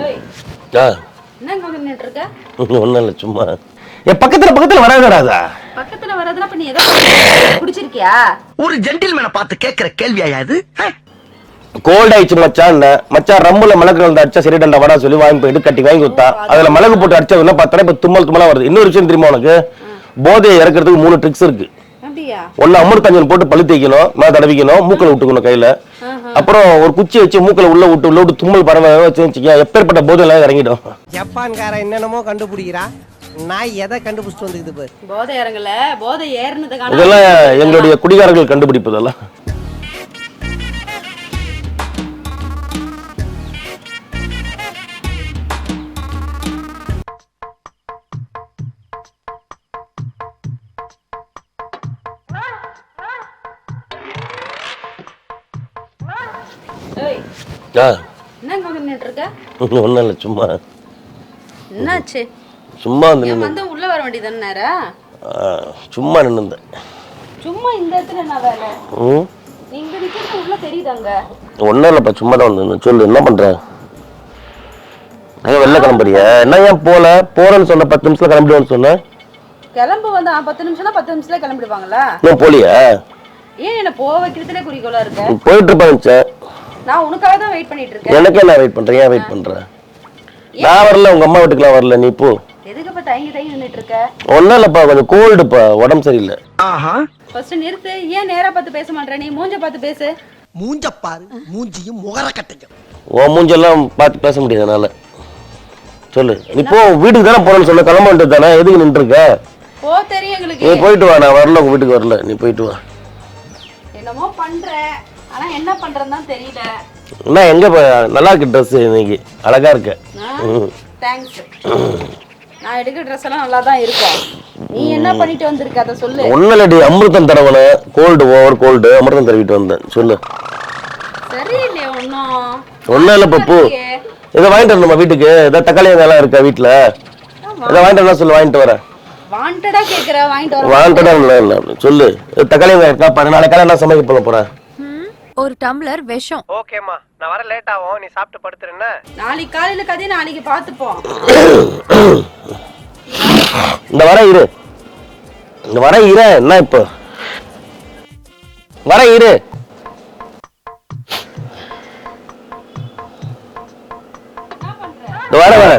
ஏய். ஆ. என்னங்க நின்றுட்டு இருக்க? ஒன்றும் இல்லை சும்மா. என் பக்கத்தில் பக்கத்தில் வராதடாதா பக்கத்துல வர்றதுனா இப்ப நீ எதை குடிச்சிருக்கியா? ஒரு ஜென்டில்மேனை பார்த்து கேட்கிற கேள்வியா இது? கோல்ட் ஆயிடுச்சு மச்சான் மச்சான் ரம்முல மிளகு கலந்து அடிச்சா சரி டண்டா வடா சொல்லி வாங்கி போயிட்டு கட்டி வாங்கி கொடுத்தா. அதுல மிளகு போட்டு அடிச்சா பார்த்தா இப்ப தும்மல் தும்மலா வருது. இன்னொரு விஷயம் தெரியுமா உனக்கு? போதையை இறக்கிறதுக்கு மூணு ட்ரிக்ஸ் இருக்கு. ஒன்னு அமிர்தஞ்சன் போட்டு பழு தேய்க்கணும் மேல தடவிக்கணும் மூக்கல விட்டுக்கணும் கையில. அப்புறம் ஒரு குச்சி வச்சு மூக்கல உள்ள விட்டு உள்ள விட்டு தும்மல் பறவை வச்சு வச்சுக்க எப்பேற்பட்ட போதை எல்லாம் இறங்கிடும். ஜப்பான்காரன் என்னென்னமோ கண்டுபிடிக்கிறா. நான் எதை கண்டுபிடிச்சிட்டு வந்துக்குது பாரு. போதை இறங்கல. போதை ஏறினதுக்கான இதெல்லாம் எங்களுடைய குடிகாரர்கள் கண்டுபிடிப்பு ஆ. ஒன்றும் இல்லை சும்மா. என்னாச்சு? சும்மா வந்து வந்து உள்ள வர வேண்டியதானே நேரா? சும்மா நின்று சும்மா இந்த இடத்துல என்ன வேலை? ம்? நீங்க நிக்கிறது உள்ள தெரியுதாங்க? ஒன்றும் இல்லைப்பா சும்மா தான் வந்து சொல்லு என்ன பண்ற? ஏன் வெளில கிளம்புறியா? என்ன ஏன் போல? போறேன்னு சொன்ன பத்து நிமிஷத்துல கிளம்பிடுவேன்னு சொன்னேன் கிளம்பு வந்து பத்து நிமிஷம்னா பத்து நிமிஷத்துல கிளம்பிடுவாங்களா? இன்னும் போலியா? ஏன் என்ன போக வைக்கிறதுலே குறிக்கோளா இருக்க? போயிட்டு இருப்பாங்க நான் உனக்காக தான் வெயிட் பண்ணிட்டு இருக்கேன். எனக்கே வெயிட் பண்றேன். ஏன் வெயிட் பண்ற? நான் வரல உங்க அம்மா வீட்டுக்குலாம் வரல நீ போ. எதுக்கு இப்ப தயங்கி தயங்கி நின்னுட்டு இருக்க? ஒன்றும் இல்லைப்பா கொஞ்சம் கோல்டுப்பா உடம்பு சரியில்லை. ஆஹா. ஃபர்ஸ்ட் நிறுத்து. ஏன் நேரா பார்த்து பேச மாட்டேற நீ மூஞ்ச பார்த்து பேசு. மூஞ்ச பாரு மூஞ்சியும் முகர கட்டையும். உன் மூஞ்செல்லாம் பார்த்து பேச முடியாது என்னால. சொல்லு. நீ போ வீட்டுக்கு தானே போறேன்னு சொன்ன கிளம்ப தானே? எதுக்கு நின்று இருக்க போ தெரியும் எங்களுக்கு. நீ போயிட்டு வா நான் வரல உங்க வீட்டுக்கு வரல. நீ போயிட்டு வா. என்னமோ பண்ற. ஆனா என்ன பண்றதுன்னு தான் தெரியல. என்ன எங்க நல்லா இருக்கு ட்ரெஸ் இன்னைக்கு. அழகா இருக்க. தேங்க்ஸ் நான் எடுக்கிற ட்ரெஸ் எல்லாம் நல்லா தான் இருக்கும். நீ என்ன பண்ணிட்டு வந்திருக்க? அதை சொல்லு. இல்லடி அமிர்தம் தடவன. கோல்டு ஓவர் கோல்டு அமிர்தம் தடவிட்டு வந்தேன். சொல்லு. சரியில்லையே ஒன்னும் ஒன்னும் இல்லை பப்பு. இதை வாங்கிட்டு வரணுமா வீட்டுக்கு? ஏதாவது தக்காளி வெங்காயம் இருக்கா வீட்டுல இதை வாங்கிட்டு வரலாம் சொல்லு வாங்கிட்டு வரேன். வாண்டடா கேக்குற வாங்கிட்டு வர. வாங்கிட்டு இல்லை இல்லை சொல்லு. தக்காளி வெங்காயம் இருக்கா? நாளைக்கு காலையில என்ன சமைக்க போல போறேன். ஒரு டம்ளர் விஷம். ஓகேம்மா நான் வர லேட் ஆகும். நீ சாப்பிட்டு படுத்துறேன்னா நாளைக்கு காலையில கதையை நாளைக்கு பாத்துப்போம் இந்த வர இரு. இந்த வர இரு என்ன இப்போ? வர இரு. இந்த வர வர.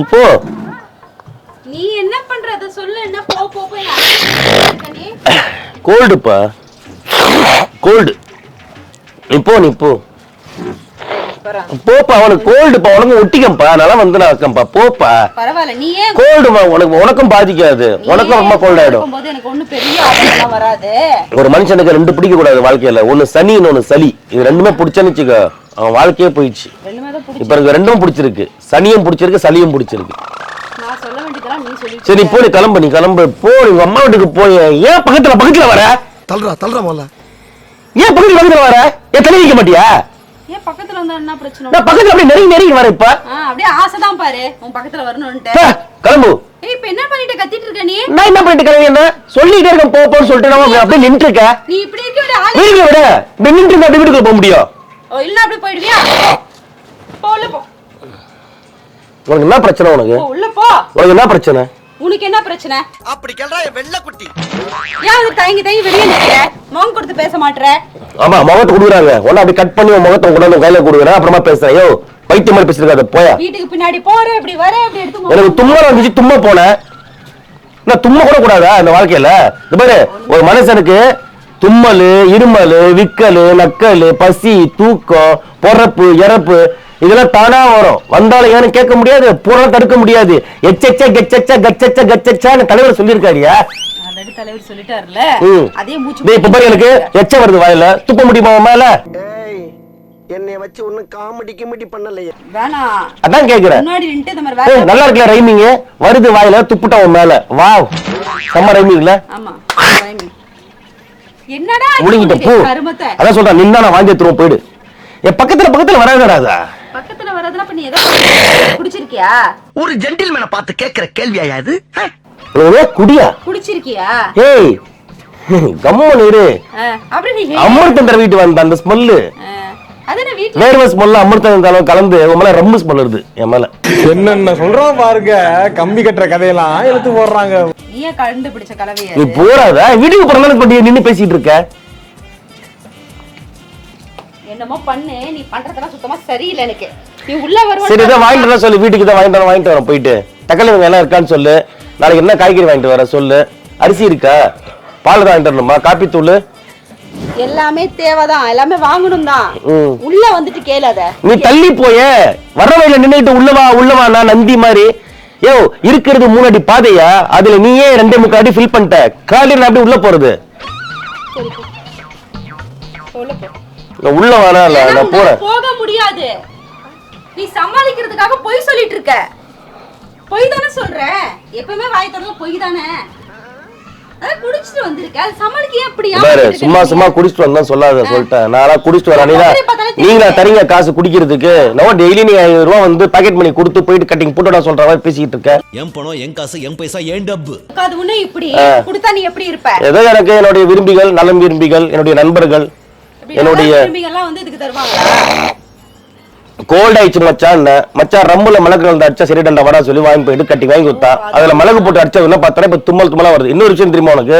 இப்போ நீ என்ன பண்ற அதை சொல்லு என்ன போ போ நீ? கோல்டுப்பா. கோல்டு. நீ போ நீ போ. போப்பா அவனுக்கு கோல்டுப்பா உனக்கு ஒட்டிக்கம்பா. நல்லா வந்து இருக்கேன்ப்பா போப்பா. பரவாயில்ல நீ ஏன் கோல்டுமா உனக்கு உனக்கும் பாதிக்காது. உனக்கும் ரொம்ப கோல்ட் ஆயிடும். எனக்கு ஒண்ணும் பெரிய வராது. ஒரு மனுஷனுக்கு ரெண்டு பிடிக்க கூடாது வாழ்க்கையில. ஒண்ணு சனி இன்னொன்னு சளி. இது ரெண்டுமே பிடிச்சேன்னு வச்சுக்கோ. அவன் வாழ்க்கையே போயிடுச்சு. இப்ப எனக்கு ரெண்டும் பிடிச்சிருக்கு. சனியும் பிடிச்சிருக்கு சளியும் பிடிச்சிருக்கு. சரி நீ போ நீ கிளம்பு நீ கிளம்பு. போ உங்க அம்மா வீட்டுக்கு போய். ஏன் பக்கத்துல பக்கத்துல வர? தள்ளுறா தள்ளுறா முதல்ல. ஏன் பக்கத்துல பக்கத்துல வர? ஏன் தலை வைக்க மாட்டியா? ஏன் பக்கத்துல வந்தா என்ன பிரச்சனை நான் பக்கத்துல அப்படியே நெருங்கி நெருங்கி வர இப்ப. அப்படியே ஆசைதான் பாரு. உன் பக்கத்துல வரணும்ட்டு போ, கிளம்பு. ஏய் இப்ப என்ன பண்ணிட்டு கத்திட்டு இருக்க நீ? நான் என்ன பண்ணிட்டு கிளம்பி என்ன சொல்லிட்டே இருக்கேன் போ போன்னு சொல்லிட்டு. நான் அப்படியே- நின்று இருக்க நீ இப்படி இருக்க வீட்டுல விட. இப்படி நின்று இருந்தா அப்படி வீட்டுக்குள்ள போக முடியும்? இல்ல அப்படியே போயிடுவியா? போ உள்ள போ. உனக்கு என்ன பிரச்சனை உனக்கு? போ உள்ள போ. உனக்கு என்ன பிரச்சனை? உனக்கு என்ன பிரச்சனை? அப்படி கேள்றா என் வெள்ளை குட்டி. ஏன் அது தயங்கி தயங்கி வெளியே நிக்கிற? முகம் கொடுத்து பேச மாட்ற? ஆமா முகத்தை கொடுக்குறாங்க. உடனே அப்படி கட் பண்ணி உன் முகத்தை கொண்டாந்து கையில கொடுக்குறேன். அப்புறமா பேசுறேன். யோ பைத்தியம் மாதிரி பேசிருக்காத போயா. வீட்டுக்கு பின்னாடி போற இப்படி வர இப்படி எடுத்து எனக்கு தும்மல் வந்துச்சு தும்ம போனேன் நான் தும்ம கூட கூடாதா இந்த வாழ்க்கையில? இந்த பாரு ஒரு மனுஷனுக்கு தும்மல் இருமல் விக்கல் நக்கல் பசி தூக்கம் பொறப்பு இறப்பு இதெல்லாம் தானா வரும். வந்தாலும் ஏன்னு கேட்க முடியாது பூரா தடுக்க முடியாது. எச்செச்ச கெச்செச்ச கச்செச்ச கச்செச்சான்னு தலைவர் சொல்லியிருக்காருயா தலைவர் சொல்லிட்டாருல ம். அதே மூச்சு டேய் இப்ப பாரு எனக்கு எச்ச வருது வாயில. துப்ப முடியுமா மேல? ஏய் என்னை வச்சு ஒன்னும் காமெடி கிமெடி பண்ணலையே. வேணாம் அதான் கேக்குறேன். நல்லா இருக்குல்ல ரைமிங் வருது வாயில துப்புட்ட உன் மேல. வாவ். செம்ம ரைமிங்ல ஆமா. என்னடா பூ. அதான் சொல்றேன் நின்னா நான் வாங்கி எடுத்துருவோம் போயிடு. என் பக்கத்துல பக்கத்துல வராதடாதா பக்கத்துல இப்ப நீ எதை குடிச்சிருக்கியா? ஒரு ஜென்டில்மேனை பார்த்து கேட்கிற கேள்வியா இது? குடியா? குடிச்சிருக்கியா? ஏய் கம்மன் இரு. ஆ, அப்படி நீ அமிர்தம் வீட்டு வந்த அந்த ஸ்மெல்லு. வேர்வை ஸ்மெல்ல அமிர்தம் கலந்து கலந்து ரொம்ப ஸ்மெல் வருது என் மேல. என்னென்ன சொல்றோம் பாருங்க கம்பி கட்டுற கதையெல்லாம் இழுத்து போடுறாங்க. நீ கண்டுபிடிச்ச கலவைய நீ போறாத வீட்டுக்கு போறதால பண்ணி நின்னு பேசிட்டு இருக்க? என்னமோ பண்ணு. நீ பண்றதெல்லாம் சுத்தமா சரியில்லை எனக்கு. நீ உள்ள வருவ சரி இதை வாங்கிட்டு வர சொல்லு. வீட்டுக்கு தான் வாங்கிட்டு வர வாங்கிட்டு வரேன் போயிட்டு. தக்காளி வெங்காயம் எல்லாம் இருக்கான்னு சொல்லு. நாளைக்கு என்ன காய்கறி வாங்கிட்டு வர சொல்லு. அரிசி இருக்கா? பால் தான் வாங்கிட்டு வரணுமா? காப்பி தூள்? எல்லாமே தேவைதான். எல்லாமே வாங்கணும் தான். உள்ள வந்துட்டு கேளு அத. நீ தள்ளி போய. வர வழியில நின்னுட்டு உள்ளவா உள்ளவா நான் நந்தி மாதிரி. யோ இருக்கிறது மூணு அடி பாதையா? அதுல நீயே ரெண்டே முக்கால் அடி ஃபில் பண்ணிட்ட. காலையில நான் அப்படியே உள்ள போறது? உள்ள போ. நான் உள்ள வரேன் ஏன்னா நான் போறேன். போக முடியாது. நீ சமாளிக்கிறதுக்காக பொய் சொல்லிட்டு இருக்க பொய் தானே சொல்ற எப்பவுமே வாய் திறந்து பொய் தானே? குடிச்சிட்டு வந்திருக்க. அது சமாளிக்க ஏமாத்திட்டு சும்மா சும்மா? குடிச்சிட்டு வந்தா சொல்லாத சொல்லிட்டேன். நான் குடிச்சிட்டு வரேன். நீங்களா தரீங்க காசு குடிக்கிறதுக்கு. நான் டெய்லி நீ ஐநூறு ரூபா வந்து பாக்கெட் பண்ணி கொடுத்து போயிட்டு கட்டிங் போட்டோட சொல்ற மாதிரி பேசிக்கிட்டு இருக்க. என் பணம் என் காசு என் பைசா என் டப்பு. அது உன்னை இப்படி கொடுத்தா நீ எப்படி இருப்ப? ஏதோ எனக்கு என்னுடைய விரும்பிகள் நலம் விரும்பிகள் என்னுடைய நண்பர்கள் என்னுடைய வந்து இதுக்கு கோல்ட் ஆயிடுச்சு மச்சான் மச்சான் ரம்புல மிளகு கலந்து அடிச்சா சரி டண்டா வடா சொல்லி வாங்கி போயிட்டு கட்டி வாங்கி கொடுத்தா. அதுல மிளகு போட்டு அடிச்சதுன்னா பார்த்தா இப்ப தும்மல் தும்மலா வருது. இன்னொரு விஷயம் தெரியுமா உனக்கு?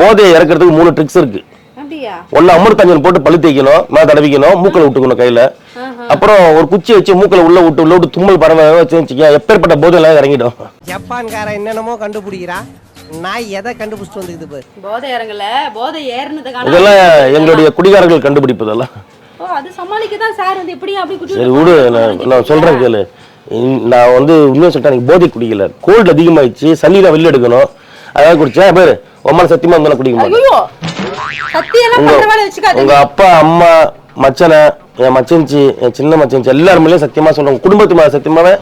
போதையை இறக்கிறதுக்கு மூணு ட்ரிக்ஸ் இருக்கு. அப்படியா? ஒன்னு அமிர்தஞ்சன் போட்டு பழு தேய்க்கணும் மேல தடவிக்கணும் மூக்கல விட்டுக்கணும் கையில. அப்புறம் ஒரு குச்சி வச்சு மூக்கல உள்ள விட்டு உள்ள விட்டு தும்மல் பறவை வச்சு வச்சுக்க எப்பேற்பட்ட போதையெல்லாம் இறங்கிடும். ஜப்பான்காரன் என்னென்னமோ கண்டுபிடிக்கிறா நான் எதை கண்டுபிடிச்சிட்டு வந்துக்குது பாரு. போதை இறங்கல போதை ஏறினதுக்கான இதெல்லாம் எங்களுடைய குடிகாரர்கள் கண்டுபிடிப்பு இதெல்லாம் ஓ அது சமாளிக்க தான் சார் வந்து எப்படி அப்படி குடி சரி விடு நான் நான் சொல்றேன் கேளு. இன்- நான் வந்து உண்மையை சொல்லிட்டேன் எனக்கு போதை குடிக்கல. கோல்டு அதிகமாயிடுச்சு சளியில வெளில எடுக்கணும். அதாவது குடிச்சேன். பேரு உமால சத்தியமா இருந்தாலும் குடிக்க மாட்டேன். ஐயோ சத்தியெல்லாம் உங்க பண்ற வேலை வச்சுக்காதீங்க. உங்க அப்பா அம்மா மச்சனை என் மச்சன்ச்சி என் சின்ன மச்சன்ச்சி எல்லாருமே சத்தியமா சொல்றேன். குடும்பத்து மேல சத்தியமாவே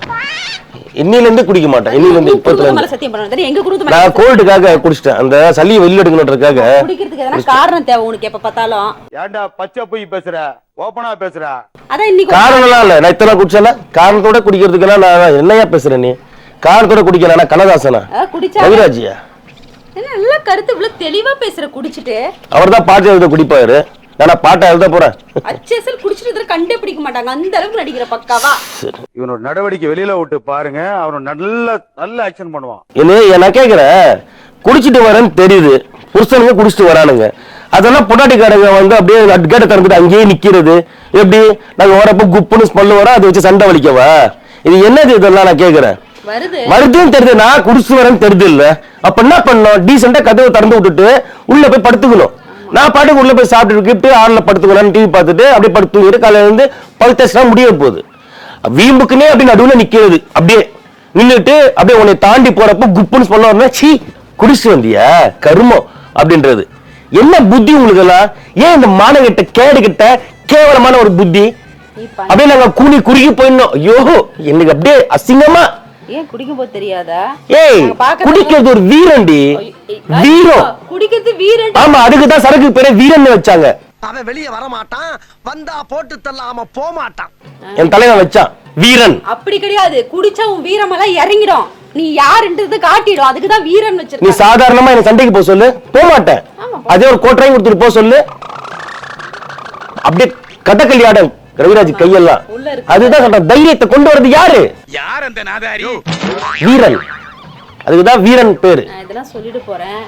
இன்னில இருந்து குடிக்க மாட்டேன். இன்னில இருந்து இப்பத்துல குடும்பத்து மேல இருந்து. சத்தியம் பண்ணணும். தெரியும் எங்க குடும்பத்து மேல நான் கோல்டுக்காக குடிச்சிட்டேன். அந்த சளியை வெளில எடுக்கணுன்றதுக்காக குடிக்கிறதுக்கு எதனா காரணம் தேவை உனக்கு எப்ப பார்த்தாலும். ஏன்டா பச்சை போய் பேசுற? ஓப்பனா பேசுற? அதான் இன்னைக்கு காரணம்லாம் இல்ல. நான் இத்தனை குடிச்சல காரணத்தோட குடிக்கிறதுக்கெல்லாம் நான் என்னையா பேசுறேன் நீ? காரணத்தோட குடிக்கல கனதாசனா அஹ், குடிச்சா ரவிராஜியா என்ன நல்லா கருத்து இவ்வளவு தெளிவா பேசுற குடிச்சிட்டு. அவர் தான் பாட்டு எழுத குடிப்பாரு. நான் பாட்டை எழுத போறேன். அச்சேசல் குடிச்சிட்டு இதுல கண்டே பிடிக்க மாட்டாங்க. அந்த அளவுக்கு நடிக்கிற பக்காவா? இவனோட நடவடிக்கை வெளியில விட்டு பாருங்க. அவன் நல்ல நல்ல ஆக்ஷன் பண்ணுவான். என்ன நான் கேக்குறேன். குடிச்சிட்டு வரேன்னு தெரியுது. புருஷனுங்க குடிச்சிட்டு வரானுங்க. அதெல்லாம் பொட்டாட்டிக்காரங்க வந்து அப்படியே கேட்ட திறந்துட்டு அங்கேயே நிக்கிறது. எப்படி? நாங்க வரப்போ குப்புன்னு ஸ்மெல் வர அதை வச்சு சண்டை வலிக்கவா? இது என்னது இதெல்லாம் நான் கேக்குறேன். வருது. வருதுன்னு தெரியுது. நான் குடிச்சிட்டு வரேன்னு தெரியுது இல்ல. அப்ப என்ன பண்ணணும்? டீசெண்டா கதவை திறந்து விட்டுட்டு உள்ள போய் படுத்துக்கணும். நான் பாட்டுக்கு உள்ள போய் சாப்பிட்டு கிட்டு ஆள்ல படுத்துக்கலாம்னு டிவி பார்த்துட்டு அப்படியே படுத்து தூங்கிட்டு காலையில இருந்து தேய்ச்சினா முடிய போகுது. வீம்புக்குன்னே அப்படி நடுவுல நிக்கிறது. அப்படியே நின்னுட்டு அப்படியே உன்னை தாண்டி போறப்போ குப்புன்னு சொல்ல சீ குடிச்சிட்டு வந்தியா? கருமம் அப்படின்றது. என்ன புத்தி உங்களுக்கு எல்லாம் ஏன் இந்த மானகிட்ட கேடு கிட்ட கேவலமான ஒரு புத்தி? அப்படியே நாங்க கூனி குறுகி போயிடணும். ஐயோ எனக்கு அப்படியே அசிங்கமா ஏன் குடிக்கும் போது தெரியாதா? ஏய் குடிக்கிறது ஒரு வீரண்டி. வீரம். குடிக்கிறது வீரன் ஆமா அதுக்கு தான் சரக்கு பேரே வீரன் வச்சாங்க. அவன் வெளியே வர மாட்டான் வந்தா போட்டு தள்ளாம போக மாட்டான் என் தலைவன் வச்சான். வீரன். அப்படி கிடையாது. குடிச்சா உன் வீரமெல்லாம் இறங்கிடும். நீ யாருன்றது காட்டிடும். அதுக்கு தான் வீரன் நீ வச்சிருக்க சாதாரணமா என்ன சண்டைக்கு போக சொல்லு. போக மாட்டேன் ஆமா, அதே ஒரு கோட்டரையும் கொடுத்துட்டு போக சொல்லு. அப்படியே கதகளி ஆடம் ரவிராஜ் கையெல்லாம். உள்ள இருக்கு. அதுதான் சொல்றேன். தைரியத்தை கொண்டு வரது யாரு? யார் அந்த நாதாரி? வீரன். அதுக்குதான் வீரன் பேரு. இதெல்லாம் சொல்லிட்டு போறேன்.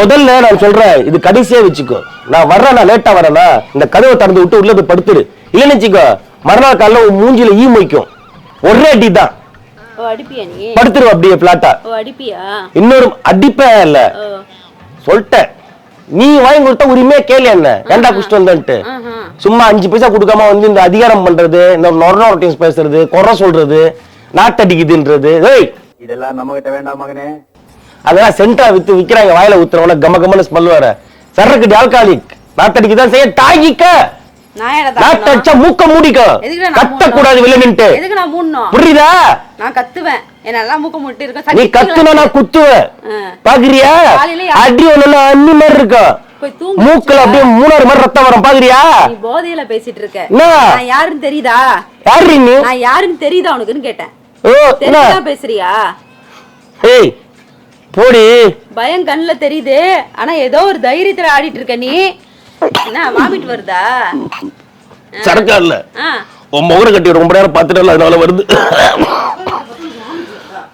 முதல்ல நான் சொல்றேன் இது கடைசியா வச்சுக்கோ. நான் வர்றேன் நான் லேட்டா வரேனா இந்த கதவை திறந்து விட்டு உள்ள போய் படுத்துரு. இல்லைன்னு வச்சுக்கோ மறுநாள் காலைல உன் மூஞ்சில ஈ மொய்க்கும். ஒரே அடி தான் படுத்துரு அப்படியே பிளாட்டா இன்னொரு அடிப்பேன் இல்ல. சொல்லிட்டேன். நீ வாங்கி கொடுத்தா உரிமையா கேளு என்ன. ஏன்டா குடிச்சிட்டு வந்தேன்ட்டு. சும்மா அஞ்சு பைசா கொடுக்காம வந்து இந்த அதிகாரம் பண்றது இந்த நொரோட்டிஸ் பேசுறது குறை சொல்றது நாட்டடிக்குதுன்றது. ஏய்! இதெல்லாம் நம்ம கிட்ட வேண்டாம் மகனே. அதெல்லாம் சென்டா வித்து விக்கிறாங்க வாயில ஊத்துறவன கம கமன்னு ஸ்மெல் வர. சரக்கு ஆல்காலிக் நாட்டடிக்கு தான் செய்ய என்ன நாட்டடிச்சா மூக்க மூடிக்க. கத்த கூடாது மூடணும்? புரியுதா? நான் கத்துவேன். என்னெல்லாம் மூக்க முட்டு நீ கத்துனா நான் குத்துவேன். பாக்குறியா? அடி ஒண்ணு அன்னி மாதிரி இருக்கும் மூக்குல அப்படியே மூணாறு மாதிரி ரத்தம் வரும் பாக்குறியா? நீ போதையில பேசிட்டு இருக்க? நான் யாருன்னு தெரியுதா? யாரு நீ? நான் யாருன்னு தெரியுதா உனக்குன்னு கேட்டேன். ஓ என்ன தெரியுதா பேசுறியா? ஏய் போடி. பயம் கண்ணுல தெரியுது. ஆனா ஏதோ ஒரு தைரியத்துல ஆடிட்டு இருக்க நீ. என்ன வாமிட் வருதா? சரக்கா இல்ல. உன் முகர கட்டி ரொம்ப நேரம் பார்த்துட்டு அதனால வருது.